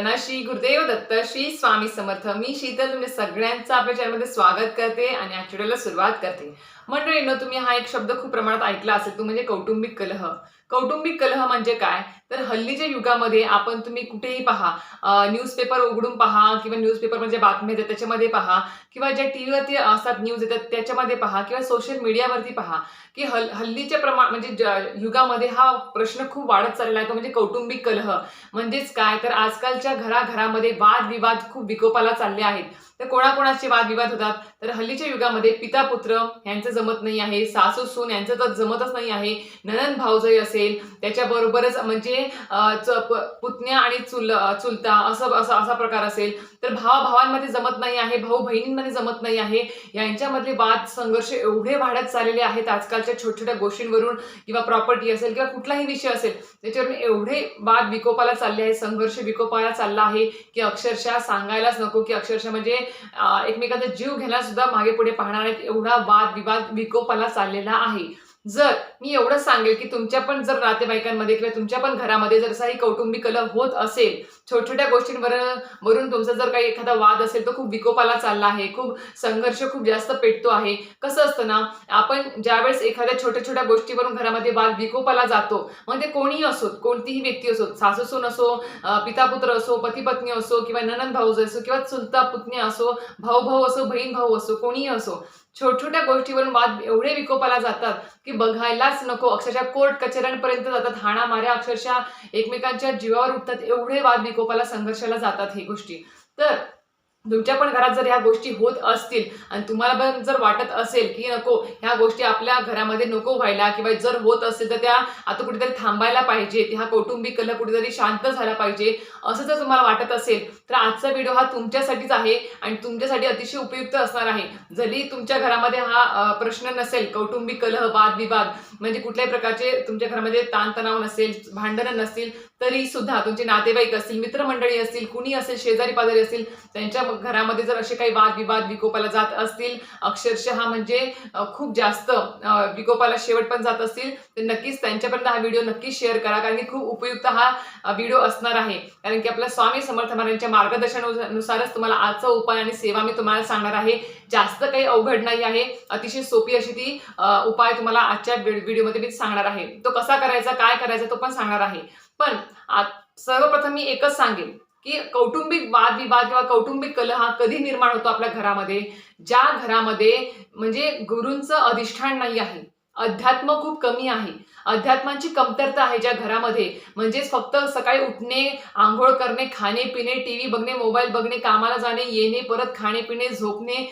सर्वांना श्री गुरुदेव दत्त श्री स्वामी समर्थ. मी शीतल तुमच्या सगळ्यांचं आपल्या चॅनलमध्ये स्वागत करते आणि आठवड्याला सुरुवात करते. मंडळींनो तुम्ही हा एक शब्द खूप प्रमाणात ऐकला असेल तो म्हणजे कौटुंबिक कलह. कौटुंबिक कलह म्हणजे काय? तर हल्लीच्या युगामध्ये आपण तुम्ही कुठेही पहा न्यूजपेपर उघडून पहा किंवा न्यूजपेपरमध्ये बातम्या येतात त्याच्यामध्ये पहा किंवा ज्या टी व्हीवरती असतात न्यूज येतात त्याच्यामध्ये पहा किंवा सोशल मीडियावरती पहा की हल हल्लीच्या प्रमाण म्हणजे ज- युगामध्ये हा प्रश्न खूप वाढत चाललेला आहे तो म्हणजे कौटुंबिक कलह. म्हणजेच काय? तर आजकालच्या घराघरामध्ये वादविवाद खूप विकोपाला चालले आहेत. तर कोणाकोणाचे वादविवाद होतात? तर हल्लीच्या युगामध्ये पिता पुत्र यांचं जमत नाही आहे सासू सून यांचं तर जमतच नाही आहे ननन भाऊजही असेल त्याच्याबरोबरच म्हणजे पुतण्या आणि चुल चुलता असं असं असा प्रकार असेल तर भावा भावांमध्ये जमत नाही आहे भाऊ बहिणींमध्ये जमत नाही आहे. यांच्यामधले वाद संघर्ष एवढे वाढत चाललेले आहेत आजकालच्या छोट्या छोट्या गोष्टींवरून किंवा प्रॉपर्टी असेल किंवा कुठलाही विषय असेल त्याच्यावरून एवढे वाद विकोपाला चालले आहे संघर्ष विकोपाला चालला आहे की अक्षरशः सांगायलाच नको की अक्षरशः म्हणजे एकमेकांचा जीव घ्यायला सुद्धा मागे पुढे पाहणार आहेत एवढा वाद विवाद विकोपाला चाललेला आहे. जर मी एवढं सांगेल की तुमच्या पण जर नातेवाईकांमध्ये किंवा तुमच्या पण घरामध्ये जर असाही कौटुंबिक कलह होत असेल छोट्या छोट्या गोष्टींवर वरून तुमचा जर काही एखादा वाद असेल तो खूप विकोपाला चालला आहे खूप संघर्ष खूप जास्त पेटतो आहे. कसं असतं ना आपण ज्यावेळेस एखाद्या छोट्या छोट्या गोष्टीवरून घरामध्ये वाद विकोपाला जातो मग ते कोणीही असोत कोणतीही व्यक्ती असो सासूसून असो पिता पुत्र असो पती पत्नी असो किंवा ननंद भाऊ असो किंवा चुलता पुतणी असो भाऊ भाऊ असो बहीण भाऊ असो कोणीही असो छोट छोट्या गोष्टीवरून वाद एवढे विकोपाला जातात की बघायलाच नको. अक्षरशः कोर्ट कचेऱ्यांपर्यंत जातात. हाणा माऱ्या अक्षरशः एकमेकांच्या जीवावर उठतात. एवढे वाद विकोपाला संघर्षाला जातात ही गोष्टी. तर तुमच्या पण घरात जर ह्या गोष्टी होत असतील आणि तुम्हाला पण जर वाटत असेल की नको ह्या गोष्टी आपल्या घरामध्ये नको व्हायला किंवा जर होत असेल तर त्या आता कुठेतरी थांबायला पाहिजे ह्या कौटुंबिक कलह कुठेतरी शांत झाला पाहिजे असं जर तुम्हाला वाटत असेल तर आजचा व्हिडिओ हा तुमच्यासाठीच आहे आणि तुमच्यासाठी अतिशय उपयुक्त असणार आहे. जरी तुमच्या घरामध्ये हा प्रश्न नसेल कौटुंबिक कलह वादविवाद म्हणजे कुठल्याही प्रकारचे तुमच्या घरामध्ये ताणतणाव नसेल भांडणं नसतील तरी सुद्धा तुमचे नातेवाईक असतील मित्रमंडळी असतील कुणी असेल शेजारी पाजारी असतील त्यांच्या घरामध्ये जर असे काही वादविवाद विकोपाला जात असतील अक्षरशः म्हणजे खूप जास्त विकोपाला शेवट पण जात असतील तर नक्कीच त्यांच्यापर्यंत हा व्हिडिओ नक्कीच शेअर करा कारण की खूप उपयुक्त हा व्हिडिओ असणार आहे. कारण की आपल्या स्वामी समर्थ महाराजांच्या मार्गदर्शनानुसारच तुम्हाला आजचा उपाय आणि सेवा मी तुम्हाला सांगणार आहे. जास्त काही अवघड नाही आहे. अतिशय सोपी अशी ती उपाय तुम्हाला आजच्या व्हिडिओमध्ये मी सांगणार आहे. तो कसा करायचा काय करायचा तो पण सांगणार आहे. पण सर्वप्रथम मी एकच सांगेन. की कौटुंबिक वादविवाद किंवा कौटुंबिक कलह हा कधी निर्माण होतो आपल्या घरामध्ये? ज्या घरामध्ये म्हणजे गुरूंचं अधिष्ठान नाही आहे अध्यात्म खूप कमी आहे अध्यात्माची कमतरता आहे ज्या घरामध्ये म्हणजेच फक्त सकाळी उठणे आंघोळ करणे खाणे पिणे टी व्ही बघणे मोबाईल बघणे कामाला जाणे येणे परत खाणे पिणे झोपणे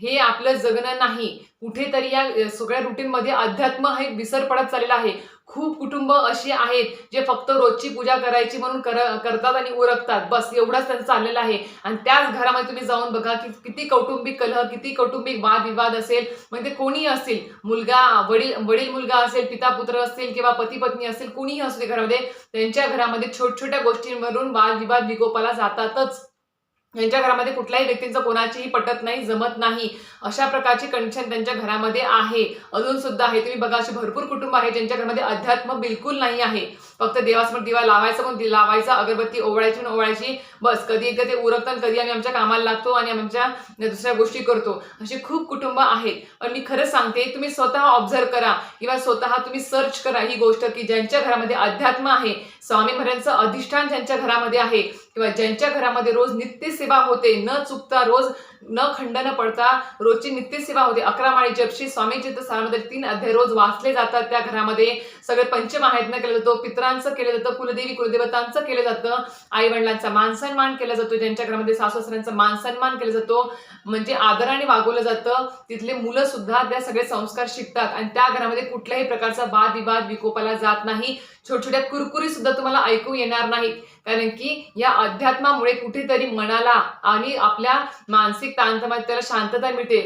हे आपलं जगणं नाही. कुठेतरी या सगळ्या रुटीनमध्ये अध्यात्म हे विसर पडत चाललेला आहे. खूप कुटुंब अशी आहेत जे फक्त रोजची पूजा करायची म्हणून कर करतात आणि उरकतात. बस एवढंच त्यांचं चाललेलं आहे. आणि त्याच घरामध्ये तुम्ही जाऊन बघा की किती कौटुंबिक कलह किती कौटुंबिक वादविवाद असेल. म्हणजे कोणी असतील मुलगा वडील वडील मुलगा असेल पिता पुत्र असतील किंवा पती पत्नी असेल कुणीही असू दे घरामध्ये त्यांच्या घरामध्ये छोट छोट्या गोष्टींवरून वादविवाद विकोपाला जातातच. यांच्या घरामध्ये कुठल्याही व्यक्तींचं कोणाचीही पटत नाही जमत नाही अशा प्रकारची कंडिशन त्यांच्या घरामध्ये आहे. अजून सुद्धा आहे तुम्ही बघा अशी भरपूर कुटुंब आहे ज्यांच्या घरामध्ये अध्यात्म बिलकुल नाही आहे. फक्त देवासमोर दिवा लावायचा पण लावायचा अगरबत्ती ओवळायची पण ओवळायची बस कधी एकदा ते उरकतात कधी आम्ही आमच्या कामाला लागतो आणि आमच्या दुसऱ्या गोष्टी करतो. अशी खूप कुटुंब आहेत. पण मी खरं सांगते तुम्ही स्वतः ऑब्झर्व करा किंवा स्वतः तुम्ही सर्च करा ही गोष्ट की ज्यांच्या घरामध्ये अध्यात्म आहे. स्वामी महाराजांचं अधिष्ठान ज्यांच्या घरामध्ये आहे किंवा ज्यांच्या घरामध्ये रोज नित्यसेवा होते न चुकता रोज न खंड न पडता रोजची नित्यसेवा होते. अकरा माळी जपशी स्वामीची तर सारामध्ये तीन अध्याय रोज वाचले जातात त्या घरामध्ये. सगळे पंचमाहायत्न केलं जातो पितरांचं केलं जातं कुलदेवी कुलदेवतांचं केलं जातं. आई वडिलांचा मानसन्मान केला जातो ज्यांच्या घरामध्ये सासूसऱ्यांचा मानसन्मान केला जातो. म्हणजे आदराने वागवलं जातं. तिथले मुलं सुद्धा त्या सगळे संस्कार शिकतात. आणि त्या घरामध्ये कुठल्याही प्रकारचा वादविवाद विकोपाला जात नाही. छोट्या छोट्या कुरकुरी सुद्धा तुम्हाला ऐकू येणार नाहीत. कारण की या अध्यात्मामुळे कुठेतरी मनाला आणि आपल्या मानसिक ताणतणावात त्याला शांतता मिळते.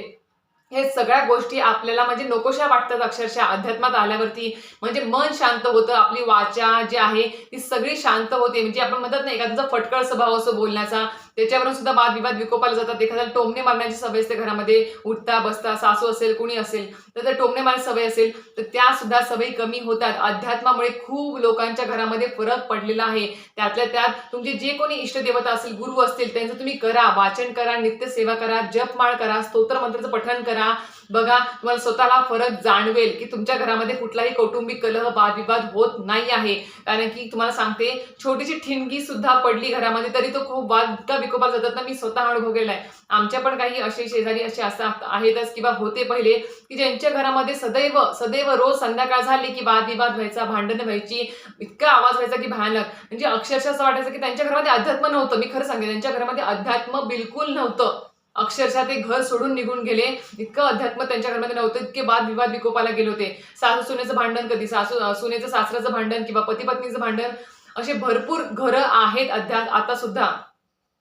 हे सगळ्या गोष्टी आपल्याला म्हणजे नकोशा वाटतात अक्षरशः अध्यात्मात आल्यावरती. म्हणजे मन शांत होतं आपली वाचा जी आहे ती सगळी शांत होते. म्हणजे आपण म्हणतात ना एखाद्याचा फटकळ स्वभाव असतो बोलण्याचा. त्याच्यावरून सुद्धा वादविवाद विकोपाला जातात. एखाद्याला टोमणे मारण्याची सवय असते घरामध्ये उठता बसता सासू असेल कुणी असेल तर जर टोमणे मारण्याची सवय असेल तर त्या सुद्धा सवयी कमी होतात. अध्यात्मामुळे खूप लोकांच्या घरामध्ये फरक पडलेला आहे. त्यातल्या त्यात तुमचे जे कोणी इष्टदेवता असेल गुरु असतील त्यांचं तुम्ही करा वाचन करा नित्य सेवा करा जपमाळ करा स्तोत्र मंत्राचं पठण करा बघा तुम्हाला स्वतःला फरक जाणवेल की तुमच्या घरामध्ये कुठलाही कौटुंबिक कलह वादविवाद होत नाही आहे. कारण की तुम्हाला सांगते छोटीशी ठिणगी सुद्धा पडली घरामध्ये तरी तो खूप वाद इतका जातात ना मी स्वतः अनुभवलेला आहे. आमच्या पण काही असे शेजारी असे असतात आहेतच किंवा होते पहिले की ज्यांच्या घरामध्ये सदैव सदैव रोज संध्याकाळ झाली की वादविवाद व्हायचा भांडणं व्हायची इतका आवाज व्हायचा की भयानक. म्हणजे अक्षरशः असं वाटायचं की त्यांच्या घरामध्ये अध्यात्म नव्हतं मी खरं सांगते त्यांच्या घरामध्ये अध्यात्म बिलकुल नव्हतं. अक्षरशः ते घर सोडून निघून गेले. इतकं अध्यात्म त्यांच्या घरामध्ये नव्हतं. इतके वादविवाद विकोपाला गेले होते. सासू सुनेचं भांडण कधी? सासू सुनेचं सासऱ्याचं भांडण किंवा पती पत्नीचं भांडण? असे भरपूर घरं आहेत अध्या आता सुद्धा.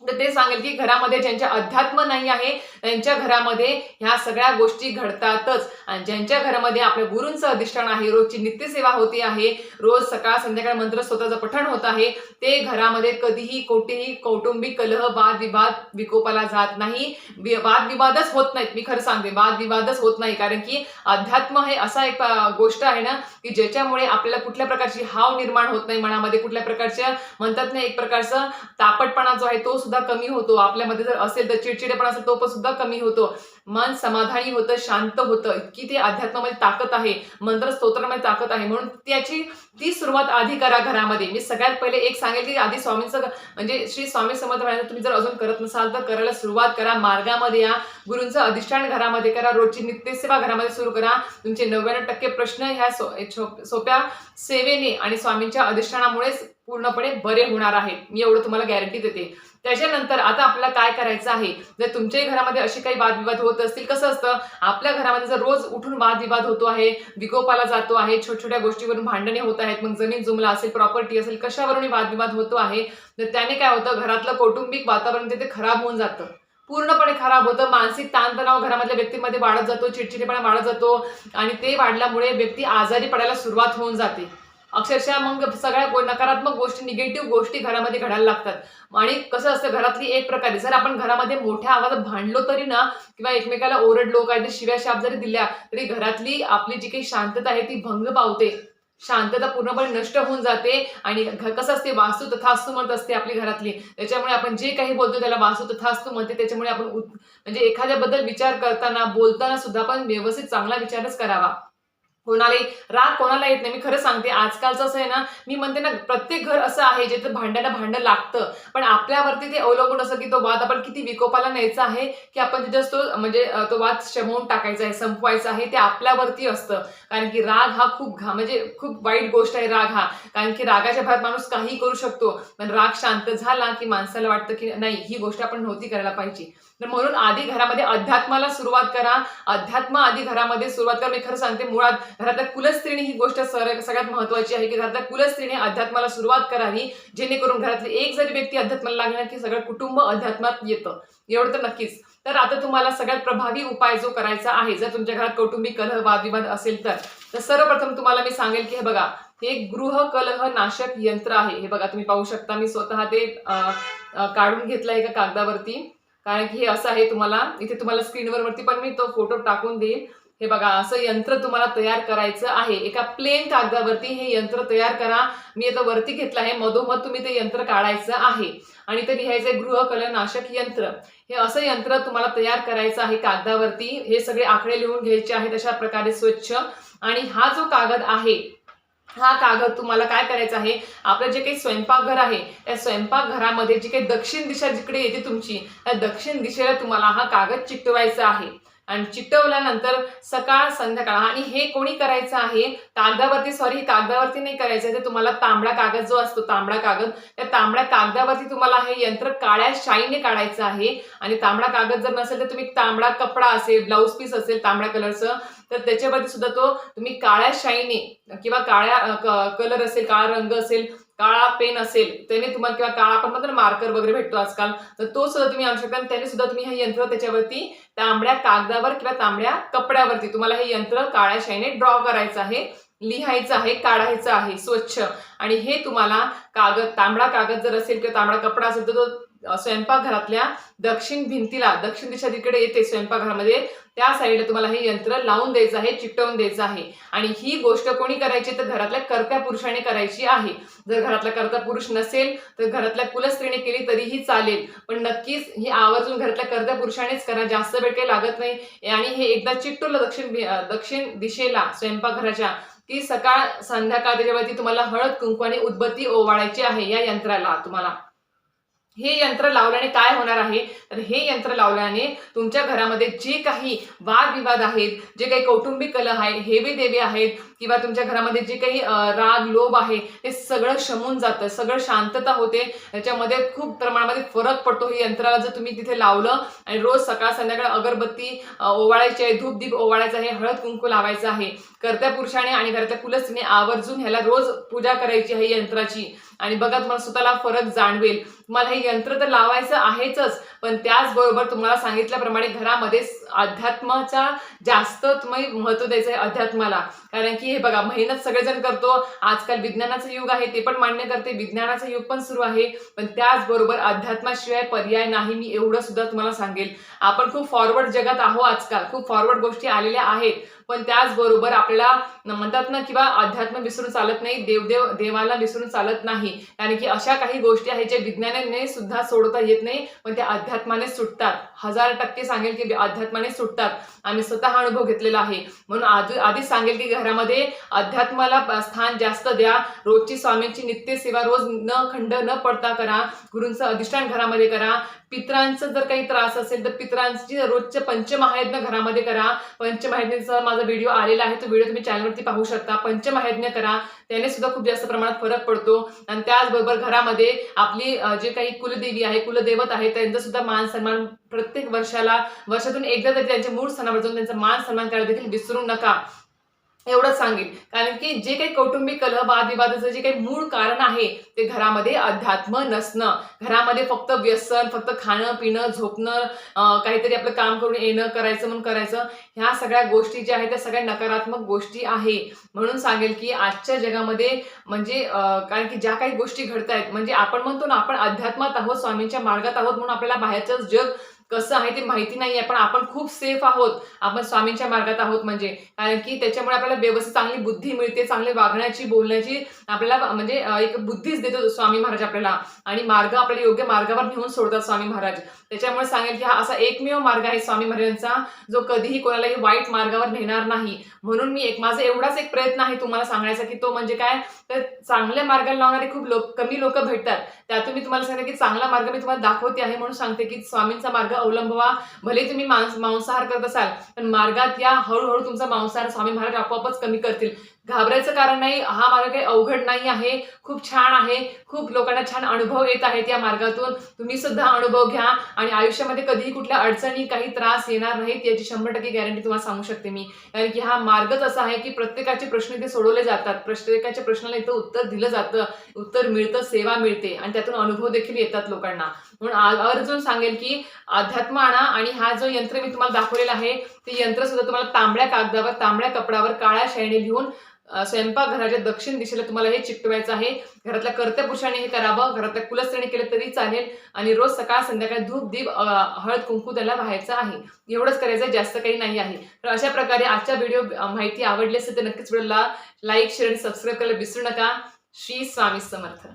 तर ते सांगेल की घरामध्ये ज्यांच्या अध्यात्म नाही आहे त्यांच्या घरामध्ये ह्या सगळ्या गोष्टी घडतातच. आणि ज्यांच्या घरामध्ये आपल्या गुरूंचं अधिष्ठान आहे रोजची नित्यसेवा होती आहे रोज सकाळ संध्याकाळ मंत्र स्वतःचं पठण होत आहे ते घरामध्ये कधीही कोठेही कौटुंबिक कलह वादविवाद विकोपाला जात नाही. वादविवादच होत नाहीत मी खरं सांगते वादविवादच होत नाही. कारण की अध्यात्म हे असा एक गोष्ट आहे ना की ज्याच्यामुळे आपल्याला कुठल्या प्रकारची हाव निर्माण होत नाही मनामध्ये कुठल्या प्रकारच्या म्हणतात ना एक प्रकारचं तापटपणा जो आहे तो सुद्धा कमी होतो. आपल्यामध्ये जर असेल तर चिडचिडेपणा असेल तो पण सुद्धा कमी होतो. मन समाधानी होतं शांत होतं. इतकी ते अध्यात्मामध्ये ताकद आहे. मंत्र स्तोत्रामध्ये ताकद आहे. म्हणून त्याची ती सुरुवात आधी करा घरामध्ये. मी सगळ्यात पहिले एक सांगेल की आधी स्वामींचं म्हणजे श्री स्वामी समर्थ तुम्ही जर अजून करत नसाल तर करायला सुरुवात करा. मार्गामध्ये या. गुरूंचं अधिष्ठान घरामध्ये करा. रोजची नित्यसेवा घरामध्ये सुरू करा. तुमचे नव्याण्णव टक्के प्रश्न ह्या सोप्या सेवेने आणि स्वामींच्या अधिष्ठानामुळेच पूर्णपणे बरे होणार आहेत मी एवढं तुम्हाला गॅरंटी देते. त्याच्यानंतर आता आपल्याला काय करायचं आहे? जर तुमच्याही घरामध्ये असे काही वादविवाद होत असतील कसं असतं? आपल्या घरामध्ये जर रोज उठून वादविवाद होतो आहे विकोपाला जातो आहे छोट्या छोट्या गोष्टीवरून भांडणे होत आहेत मग जमीन जुमला असेल प्रॉपर्टी असेल कशावरून वादविवाद होतो आहे तर त्याने काय होतं? घरातलं कौटुंबिक वातावरण तिथे खराब होऊन जातं. पूर्णपणे खराब होतं. मानसिक ताणतणाव घरामधल्या व्यक्तीमध्ये वाढत जातो चिडचिडेपणा वाढत जातो आणि ते वाढल्यामुळे व्यक्ती आजारी पडायला सुरुवात होऊन जाते. अक्षरशः मग सगळ्या नकारात्मक गोष्टी निगेटिव्ह गोष्टी घरामध्ये घडायला लागतात. आणि कसं असतं घरातली एक प्रकारे जर आपण घरामध्ये मोठ्या आवाजात भांडलो तरी ना किंवा एकमेकाला ओरडलो काहीतरी शिव्या शाप जरी दिल्या तरी घरातली आपली जी काही शांतता आहे ती भंग पावते. शांतता पूर्णपणे नष्ट होऊन जाते. आणि कसं असते वास्तू तथास्तू म्हणत असते आपली घरातली. त्याच्यामुळे आपण जे काही बोलतो त्याला वास्तू तथास्तू म्हणते त्याच्यामुळे आपण म्हणजे एखाद्याबद्दल विचार करताना बोलताना सुद्धा पण व्यवस्थित चांगला विचारच करावा. कोणालाही राग कोणाला येत नाही. मी खरं सांगते आजकालचं असं आहे ना मी म्हणते ना प्रत्येक घर असं आहे जिथे भांड्याला भांडं लागतं. पण आपल्यावरती ते अवलंबून असं की तो वाद आपण किती विकोपाला न्यायचा आहे की आपण तिथेच तो म्हणजे तो वाद शमवून टाकायचा आहे संपवायचा आहे ते आपल्यावरती असतं. कारण की राग हा खूप घा म्हणजे खूप वाईट गोष्ट आहे राग हा. कारण की रागाच्या भरात माणूस काही करू शकतो पण राग शांत झाला की माणसाला वाटतं की नाही ही गोष्ट आपण नव्हती करायला पाहिजे. तर म्हणून आधी घरामध्ये अध्यात्माला सुरुवात करा. अध्यात्म आधी घरामध्ये सुरुवात करा. मी खरं सांगते मुळात घरातल्या कुलस्त्रीने ही गोष्ट सर- सगळ्यात महत्वाची आहे की घरातल्या कुलस्त्रीने अध्यात्माला सुरुवात करावी जेणेकरून घरातली एक जरी व्यक्ती अध्यात्माला लागली ना की सगळं कुटुंब अध्यात्मात येतं. एवढं तर नक्कीच. तर आता तुम्हाला सगळ्यात प्रभावी उपाय जो करायचा आहे जर तुमच्या घरात कौटुंबिक कलह वादविवाद असेल तर तर सर्वप्रथम तुम्हाला मी सांगेल की हे बघा हे गृह कलह नाशक यंत्र आहे. हे बघा तुम्ही पाहू शकता. मी स्वतः ते काढून घेतलं आहे का कागदावरती. कारण की हे असं आहे तुम्हाला इथे तुम्हाला स्क्रीनवर वरती पण मी तो फोटो टाकून देईन. हे बघा असं यंत्र तुम्हाला तयार करायचं आहे. एका प्लेन कागदावरती हे यंत्र तयार करा. मी आता वरती घेतलं आहे. मधोमध तुम्ही ते यंत्र काढायचं आहे. आणि ते लिहायचं आहे गृह कलनाशक यंत्र. हे असं यंत्र तुम्हाला तयार करायचं आहे कागदावरती. हे सगळे आकडे लिहून घ्यायचे आहेत अशा प्रकारे स्वच्छ. आणि हा जो कागद आहे हा कागद तुम्हाला काय करायचा आहे? आपलं जे काही स्वयंपाकघर आहे त्या स्वयंपाकघरामध्ये जी काही दक्षिण दिशा जिकडे येते तुमची त्या दक्षिण दिशेला तुम्हाला हा कागद चिकटवायचा आहे. आणि चिटवल्यानंतर सकाळ संध्याकाळ. आणि हे कोणी करायचं आहे? कागदावरती सॉरी कागदावरती नाही करायचं आहे. तुम्हाला तांबडा कागद जो असतो तांबडा कागद त्या तांबड्या कागदावरती तुम्हाला हे यंत्र काळ्या शाईने काढायचं आहे. आणि तांबडा कागद जर नसेल तर तुम्ही तांबडा कपडा असेल ब्लाऊज पीस असेल तांबड्या कलरचं तर त्याच्यावरती सुद्धा तो तुम्ही काळ्या शाईने किंवा काळ्या कलर असेल काळा रंग असेल काळा पेन असेल त्याने तुम्हाला किंवा काळा आपण म्हणतो मार्कर वगैरे भेटतो आजकाल तर तो सुद्धा तुम्ही आणू शकता. आणि त्याने सुद्धा तुम्ही हे यंत्र त्याच्यावरती तांबड्या कागदावर किंवा तांबड्या कपड्यावरती तुम्हाला हे यंत्र काळ्या शाईने ड्रॉ करायचं आहे लिहायचं आहे काढायचं आहे स्वच्छ. आणि हे तुम्हाला कागद तांबडा कागद जर असेल किंवा तांबडा कपडा असेल तर तो स्वयंपाकघरातल्या दक्षिण भिंतीला दक्षिण दिशा तिकडे येते स्वयंपाकघरामध्ये त्या साईडला तुम्हाला हे यंत्र लावून द्यायचं आहे चिकटवून द्यायचं आहे. आणि ही गोष्ट कोणी करायची तर घरातल्या कर्त्या पुरुषाने करायची आहे. जर घरातला कर्ता पुरुष नसेल तर घरातल्या कुलस्त्रीने केली तरीही चालेल. पण नक्कीच ही आवर्जून घरातल्या कर्त्या पुरुषानेच करा जास्त वेळ काही लागत नाही. आणि हे एकदा चिकटवलं दक्षिण दक्षिण दिशेला स्वयंपाकघराच्या की सकाळ संध्याकाळ त्याच्यावरती तुम्हाला हळद कुंकू आणि उदबत्ती ओवाळायची आहे या यंत्राला तुम्हाला. हे यंत्र लावल्याने काय होणार आहे? तर हे यंत्र लावल्याने तुमच्या घरामध्ये जे काही वादविवाद आहेत जे काही कौटुंबिक कलह आहे हेवे देवे आहेत किंवा तुमच्या घरामध्ये जे काही राग लोभ आहे ते सगळं शमून जातं सगळं शांतता होते. त्याच्यामध्ये खूप प्रमाणामध्ये फरक पडतो हे यंत्राला जर तुम्ही तिथे लावलं आणि रोज सकाळ संध्याकाळ अगरबत्ती ओवाळायची आहे धूप दीप ओवाळायचं आहे हळद कुंकू लावायचं आहे कर्त्या पुरुषाने आणि घरातल्या कुलस्त्रीने आवर्जून ह्याला रोज पूजा करायची आहे यंत्राची. आणि बघा तुम्हाला स्वतःला फरक जाणवेल. तुम्हाला हे यंत्र तर लावायचं आहेच पण त्याचबरोबर तुम्हाला सांगितल्याप्रमाणे घरामध्ये अध्यात्माचा जास्त तुम्ही महत्त्व द्यायचं आहे अध्यात्माला. कारण की हे बघा मेहनत सगळेजण करतो. आजकाल विज्ञानाचं युग आहे ते पण मान्य करते. विज्ञानाचं युग पण सुरू आहे. पण त्याचबरोबर अध्यात्माशिवाय पर्याय नाही मी एवढं सुद्धा तुम्हाला सांगेल. आपण खूप फॉरवर्ड जगात आहो आजकाल. खूप फॉरवर्ड गोष्टी आलेल्या आहेत. पण त्याचबरोबर आपल्याला म्हणतात ना किंवा अध्यात्म विसरून चालत नाही देवदेव देवाला विसरून चालत नाही. कारण की अशा काही गोष्टी आहेत ज्या विज्ञानाने सुद्धा सोडता येत नाही पण त्या अध्यात्माने सुटतात. हजार टक्के सांगेल की अध्यात्माने सुटतात. आम्ही स्वतः हा अनुभव घेतलेला आहे. म्हणून आधी आधीच सांगेल की घरामध्ये अध्यात्माला स्थान जास्त द्या. रोजची स्वामींची नित्य सेवा रोज न खंड न पडता करा. गुरूंचं अधिष्ठान घरामध्ये करा. पित्रांचं जर काही त्रास असेल तर पित्रांची रोजच्या पंचमहायज्ञ घरामध्ये करा. पंचमहायज्ञाचा माझा व्हिडिओ आलेला आहे तो व्हिडिओ तुम्ही चॅनलवरती पाहू शकता. पंचमहायज्ञ करा. त्याने सुद्धा खूप जास्त प्रमाणात फरक पडतो. आणि त्याचबरोबर घरामध्ये आपली जे काही कुलदेवी आहे कुलदैवत आहे त्यांचा सुद्धा मान सन्मान प्रत्येक वर्षाला वर्षातून एकदा तरी त्यांच्या मूळ सणावर जाऊन त्यांचा मान सन्मान करायला देखील विसरू नका. एवढंच सांगेल कारण की जे काही कौटुंबिक कलह वादविवादाचं जे काही मूळ कारण आहे ते घरामध्ये अध्यात्म नसणं. घरामध्ये फक्त व्यसन फक्त खाणं पिणं झोपणं काहीतरी आपलं काम करून येणं करायचं म्हणून करायचं ह्या सगळ्या गोष्टी ज्या आहेत त्या सगळ्या नकारात्मक गोष्टी आहे. म्हणून सांगेल की आजच्या जगामध्ये म्हणजे कारण की ज्या काही गोष्टी घडत आहेत म्हणजे आपण म्हणतो ना आपण अध्यात्मात आहोत स्वामींच्या मार्गात आहोत म्हणून आपल्याला बाहेरचं जग कसं आहे ते माहिती नाही आहे पण आपण खूप सेफ आहोत. आपण स्वामींच्या मार्गात आहोत म्हणजे. कारण की त्याच्यामुळे आपल्याला व्यवस्थित चांगली बुद्धी मिळते चांगली वागण्याची बोलण्याची. आपल्याला म्हणजे एक बुद्धीच देतो स्वामी महाराज आपल्याला. आणि मार्ग आपल्याला योग्य मार्गावर नेऊन सोडतात स्वामी महाराज. त्याच्यामुळे सांगेल की हा असा एकमेव मार्ग आहे स्वामी महाराजांचा जो कधीही कोणालाही वाईट मार्गावर नेणार नाही. म्हणून मी एक माझा एवढाच एक प्रयत्न आहे तुम्हाला सांगायचा की तो म्हणजे काय? तर चांगल्या मार्गाला लावणारे खूप लोक कमी लोक भेटतात. त्यातून मी तुम्हाला सांगते की चांगला मार्ग मी तुम्हाला दाखवते आहे म्हणून सांगते की स्वामींचा मार्ग अवलंबवा. भले तुम्ही मांस मांसाहार करत असाल पण मार्गात या हळूहळू तुमचा मांसाहार स्वामी महाराज आपोआपच कमी करतील. घाबरायचं कारण नाही हा मार्ग काही अवघड नाही आहे. खूप छान आहे. खूप लोकांना छान अनुभव येत आहेत या मार्गातून. तुम्ही सुद्धा अनुभव घ्या. आणि आयुष्यामध्ये कधीही कुठल्या अडचणी काही त्रास येणार नाहीत याची शंभर टक्के गॅरंटी तुम्हाला सांगू शकते मी. कारण की हा मार्गच असा आहे की प्रत्येकाचे प्रश्न इथे सोडवले जातात. प्रत्येकाच्या प्रश्नाला इथं उत्तर दिलं जातं. उत्तर मिळतं सेवा मिळते आणि त्यातून अनुभव देखील येतात लोकांना. म्हणून अर्जुन सांगेल की अध्यात्म आणा आणि हा जो यंत्र मी तुम्हाला दाखवलेला आहे ते यंत्र सुद्धा तुम्हाला तांबड्या कागदावर तांबड्या कपडावर काळ्या शैणी लिहून स्वयंपाकघराच्या दक्षिण दिशेला तुम्हाला हे चिकटवायचं आहे. घरातल्या कर्त्या पुरुषाने हे करावं. घरातल्या कुलस्त्रीने केलं तरी चालेल. आणि रोज सकाळ संध्याकाळ धूप दीप हळद कुंकू त्याला व्हायचं आहे. एवढंच करायचं आहे, जास्त काही नाही आहे. तर अशा प्रकारे आजच्या व्हिडिओ माहिती आवडली असेल तर नक्कीच व्हिडिओला लाईक शेअर आणि सबस्क्राईब करायला विसरू नका. श्री स्वामी समर्थ.